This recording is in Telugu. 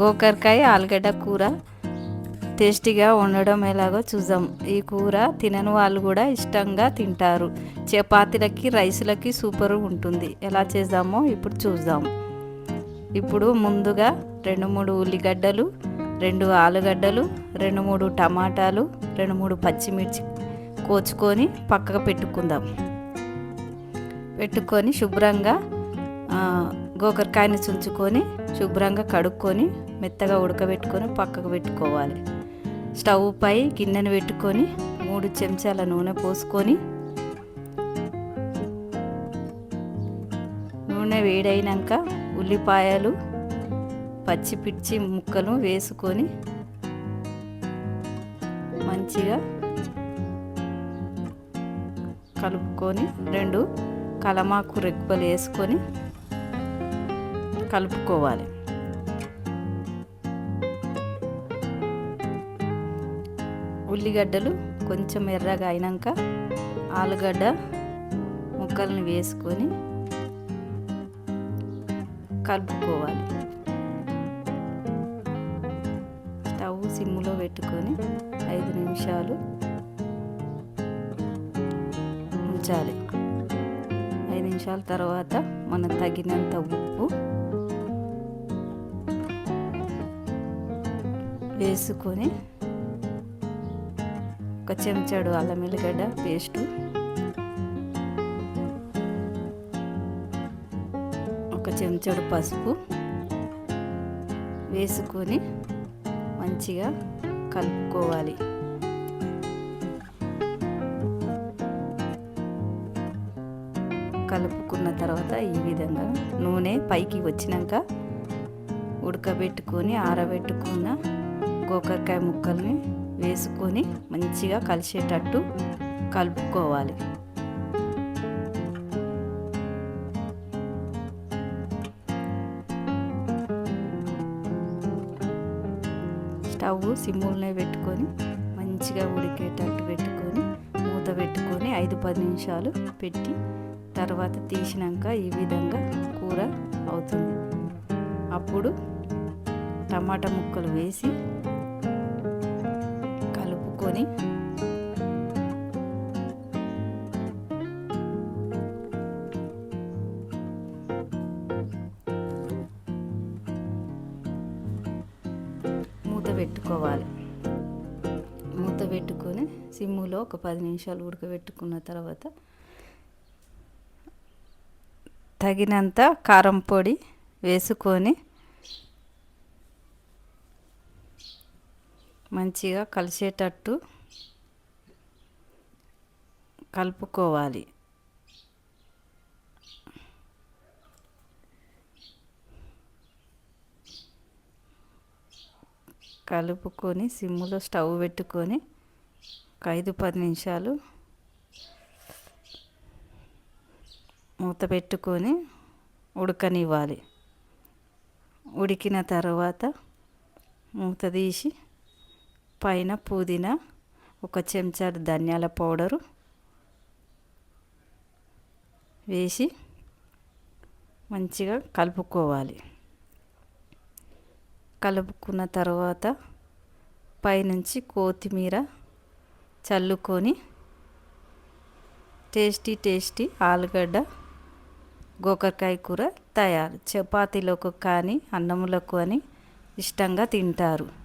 గోకరకాయ ఆలుగడ్డ కూర టేస్టీగా వండడం ఎలాగో చూద్దాం. ఈ కూర తినని వాళ్ళు కూడా ఇష్టంగా తింటారు. చపాతీలకి రైసులకి సూపర్ ఉంటుంది. ఎలా చేద్దామో ఇప్పుడు చూద్దాం. ఇప్పుడు ముందుగా రెండు మూడు ఉల్లిగడ్డలు రెండు ఆలుగడ్డలు రెండు మూడు టమాటాలు రెండు మూడు పచ్చిమిర్చి కోచుకొని పక్కకు పెట్టుకుందాం. పెట్టుకొని శుభ్రంగా గోకరకాయని చుంచుకొని శుభ్రంగా కడుక్కొని మెత్తగా ఉడకబెట్టుకొని పక్కకు పెట్టుకోవాలి. స్టవ్ పై గిన్నెను పెట్టుకొని మూడు చెంచాల నూనె పోసుకొని నూనె వేడైనాక ఉల్లిపాయలు పచ్చిపిచ్చి ముక్కలు వేసుకొని మంచిగా కలుపుకొని రెండు కలమాకు రెక్కలు వేసుకొని కలుపుకోవాలి. ఉల్లిగడ్డలు కొంచెం ఎర్రగా అయినాక ఆలుగడ్డ ముక్కల్ని వేసుకొని కలుపుకోవాలి. స్టవ్ సిమ్లో పెట్టుకొని ఐదు నిమిషాలు ఉంచాలి. ఐదు నిమిషాల తర్వాత మనం తగినంత ఉప్పు వేసుకొని ఒక చెంచాడు అల్లం ఎల్లిగడ్డ పేస్టు. ఒక చెంచాడు పసుపు వేసుకొని మంచిగా కలుపుకోవాలి. కలుపుకున్న తర్వాత ఈ విధంగా నూనె పైకి వచ్చినాక ఉడకబెట్టుకొని ఆరబెట్టుకున్న గోకరకాయ ముక్కల్ని వేసుకొని మంచిగా కలిసేటట్టు కలుపుకోవాలి. స్టవ్ సిమ్ములనే పెట్టుకొని మంచిగా ఉడికేటట్టు పెట్టుకొని మూత పెట్టుకొని ఐదు పది నిమిషాలు పెట్టి తర్వాత తీసినాక ఈ విధంగా కూర అవుతుంది. అప్పుడు టమాటా ముక్కలు వేసి కలుపుకొని మూత పెట్టుకోవాలి. మూత పెట్టుకొని సిమ్ములో ఒక పది నిమిషాలు ఉడకబెట్టుకున్న తర్వాత తగినంత కారం పొడి వేసుకొని మంచిగా కలిసేటట్టు కలుపుకోవాలి. కలుపుకొని సిమ్ములో స్టవ్ పెట్టుకొని ఒక ఐదు పది నిమిషాలు మూత పెట్టుకొని ఉడకనివ్వాలి. ఉడికిన తర్వాత మూత తీసి పైన పుదీనా ఒక చెంచాడు ధనియాల పౌడరు వేసి మంచిగా కలుపుకోవాలి. కలుపుకున్న తర్వాత పైనుంచి కొత్తిమీర చల్లుకొని టేస్టీ టేస్టీ ఆలుగడ్డ గోకరకాయ కూర తయారు. చపాతీలకు కానీ అన్నములకు అని ఇష్టంగా తింటారు.